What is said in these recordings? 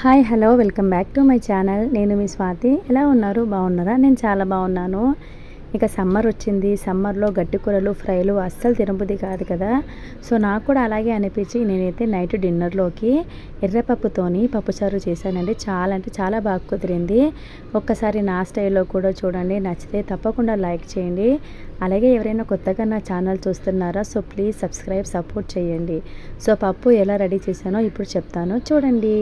Hi hello welcome back to my channel. నేను మీ స్వాతి. ఎలా ఉన్నారు? బాగున్నారా? నేను చాలా బాగున్నాను. ఇక సమ్మర్ వచ్చింది. సమ్మర్లో గట్టి కూరలు ఫ్రైలు అస్సలు తినబుద్ధి కాదు కదా. సో నాకు కూడా అలాగే అనిపించి నేనైతే నైట్ డిన్నర్లోకి ఎర్రపప్పుతోని పప్పుచారు చేశానండి. చాలా అంటే చాలా బాగా కుదిరింది. ఒక్కసారి నా స్టైల్లో కూడా చూడండి. నచ్చితే తప్పకుండా లైక్ చేయండి. అలాగే ఎవరైనా కొత్తగా నా ఛానల్ చూస్తున్నారా సో ప్లీజ్ సబ్స్క్రైబ్ సపోర్ట్ చేయండి. సో పప్పు ఎలా రెడీ చేశానో ఇప్పుడు చెప్తాను. చూడండి.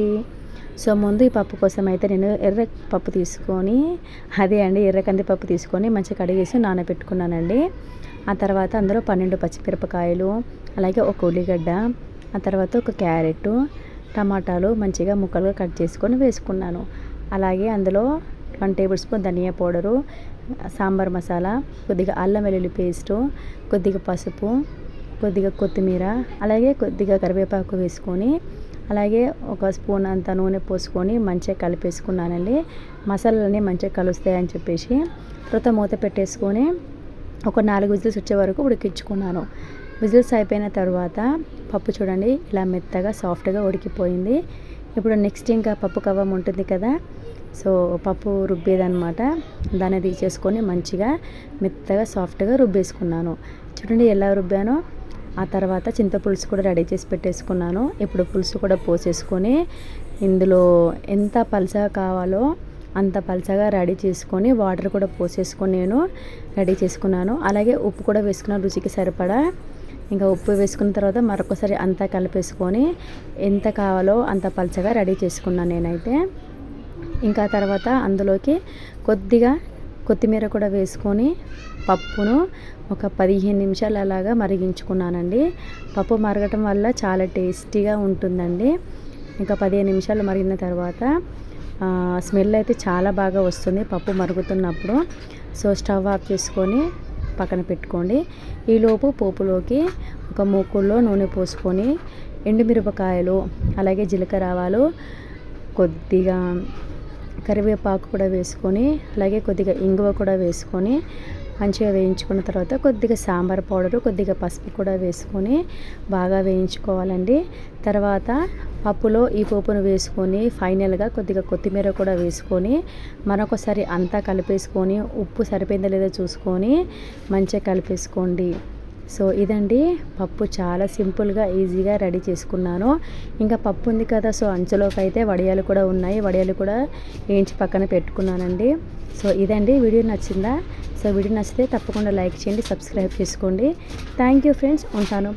సో ముందు ఈ పప్పు కోసం అయితే నేను ఎర్ర పప్పు తీసుకొని అదే అండి ఎర్ర కంది పప్పు తీసుకొని మంచిగా కడిగేసి నానబెట్టుకున్నానండి. ఆ తర్వాత అందులో పన్నెండు పచ్చిమిరపకాయలు అలాగే ఒక ఉల్లిగడ్డ ఆ తర్వాత ఒక క్యారెట్ టమాటాలు మంచిగా ముక్కలుగా కట్ చేసుకొని వేసుకున్నాను. అలాగే అందులో వన్ టేబుల్ స్పూన్ ధనియా పౌడరు సాంబార్ మసాలా కొద్దిగా అల్లం వెల్లుల్లి పేస్టు కొద్దిగా పసుపు కొద్దిగా కొత్తిమీర అలాగే కొద్దిగా కరివేపాకు వేసుకొని అలాగే ఒక స్పూన్ అంత నూనె పోసుకొని మంచిగా కలిపేసుకున్నానండి. మసాలాలన్నీ మంచిగా కలుస్తాయని చెప్పేసి తర్వాత మూత పెట్టేసుకొని ఒక నాలుగు విజిల్స్ వచ్చే వరకు ఉడికించుకున్నాను విజిల్స్ అయిపోయిన తర్వాత పప్పు చూడండి ఇలా మెత్తగా సాఫ్ట్గా ఉడికిపోయింది. ఇప్పుడు నెక్స్ట్ ఇంకా పప్పు కవ్వం ఉంటుంది కదా సో పప్పు రుబ్బేదనమాట దాన్ని తీసేసుకొని మంచిగా మెత్తగా సాఫ్ట్గా రుబ్బేసుకున్నాను. చూడండి ఎలా రుబ్బానో. ఆ తర్వాత చింతపులుసు కూడా రెడీ చేసి పెట్టేసుకున్నాను. ఇప్పుడు పులుసు కూడా పోసేసుకొని ఇందులో ఎంత పలుసగా కావాలో అంత పలసగా రెడీ చేసుకొని వాటర్ కూడా పోసేసుకొని నేను రెడీ చేసుకున్నాను. అలాగే ఉప్పు కూడా వేసుకున్నాను రుచికి సరిపడా. ఇంకా ఉప్పు వేసుకున్న తర్వాత మరొకసారి అంతా కలిపేసుకొని ఎంత కావాలో అంత పలచగా రెడీ చేసుకున్నాను నేనైతే. ఇంకా తర్వాత అందులోకి కొద్దిగా కొత్తిమీర కూడా వేసుకొని పప్పును ఒక పదిహేను నిమిషాలు అలాగా మరిగించుకున్నానండి. పప్పు మరగటం వల్ల చాలా టేస్టీగా ఉంటుందండి. ఇంకా పదిహేను నిమిషాలు మరిగిన తర్వాత స్మెల్ అయితే చాలా బాగా వస్తుంది పప్పు మరుగుతున్నప్పుడు. సో స్టవ్ ఆఫ్ చేసుకొని పక్కన పెట్టుకోండి. ఈలోపు పోపులోకి ఒక మూకుల్లో నూనె పోసుకొని ఎండుమిరపకాయలు అలాగే జీలకర్ర ఆవాలు కొద్దిగా కరివేపాకు కూడా వేసుకొని అలాగే కొద్దిగా ఇంగువ కూడా వేసుకొని మంచిగా వేయించుకున్న తర్వాత కొద్దిగా సాంబార్ పౌడరు కొద్దిగా పసుపు కూడా వేసుకొని బాగా వేయించుకోవాలండి. తర్వాత పప్పులో ఈ పోపును వేసుకొని ఫైనల్గా కొద్దిగా కొత్తిమీర కూడా వేసుకొని మరొకసారి అంతా కలిపేసుకొని ఉప్పు సరిపోయిందో లేదో చూసుకొని మంచిగా కలిపేసుకోండి. సో ఇదండి పప్పు చాలా సింపుల్గా ఈజీగా రెడీ చేసుకున్నాను. ఇంకా పప్పు ఉంది కదా సో అంచులోకి అయితే వడియాలు కూడా ఉన్నాయి. వడియాలు కూడా వేయించి పక్కన పెట్టుకున్నానండి. సో ఇదండి వీడియో నచ్చిందా? సో వీడియో నచ్చితే తప్పకుండా లైక్ చేయండి సబ్స్క్రైబ్ చేసుకోండి. థ్యాంక్ యూ ఫ్రెండ్స్ ఉంటాను.